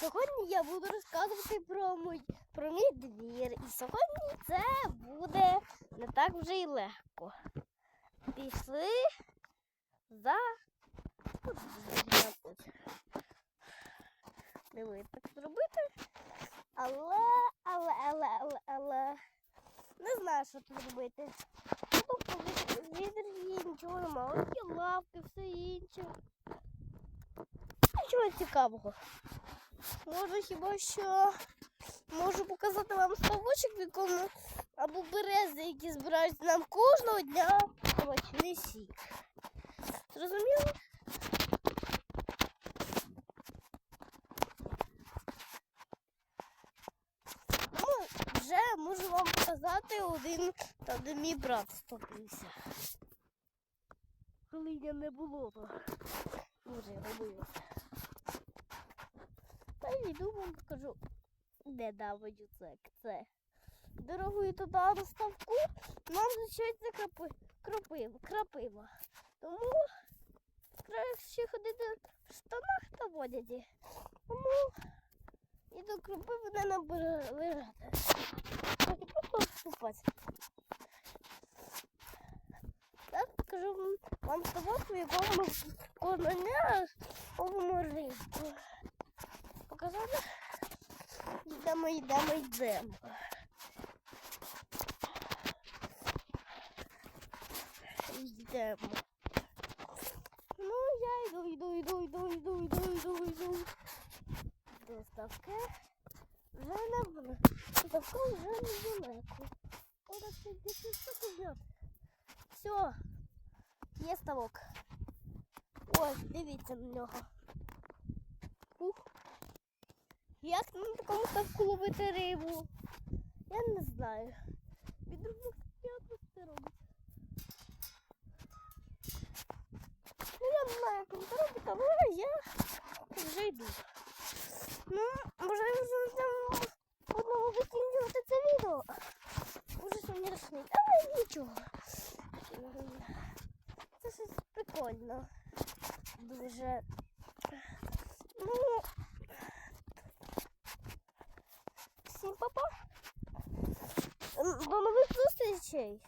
Сьогодні я буду розказувати про мій, про мій двір. І сьогодні це буде не так вже й легко. Пішли за. Не вийде так зробити. Але, але, але, але, але. Не знаю, що тут робити. Відрі нічого немає. Ось є лавки, все інше. Нічого цікавого. Можу хіба що можу показати вам ставочок, в якому або берези, які збирають нам кожного дня смачний сік. Зрозуміло? Ну, вже можу вам показати один, там де мій брат стопився. Коли я не було, то дуже робилося. Й йду вам покажу, де даваю це. це. Дорогою туди на ставку нам зустрічається крапи, кропива, крапива. Тому краще ходити в штанах та в одязі. Тому і до кропиви не набирати. Просто. Так покажу вам- вам ставок, в якому Йдемо, йдемо, йдемо. Йдемо. Ну, я йду, йду, йду, йду, йду, йду, йду, йду. До ставки. Вже не. Ставка вже недалеко. Ось десь що тут Все. Є ставок. Ось, дивіться на нього. На такому ловити рибу? Я не знаю. Від других як це робить. Ну, я не знаю, як він це робить, але я вже йду. Ну, можливо, там одного закінчувати це відео. Що не розснить, але нічого. Це щось прикольно. Дуже. До нових зустрічей.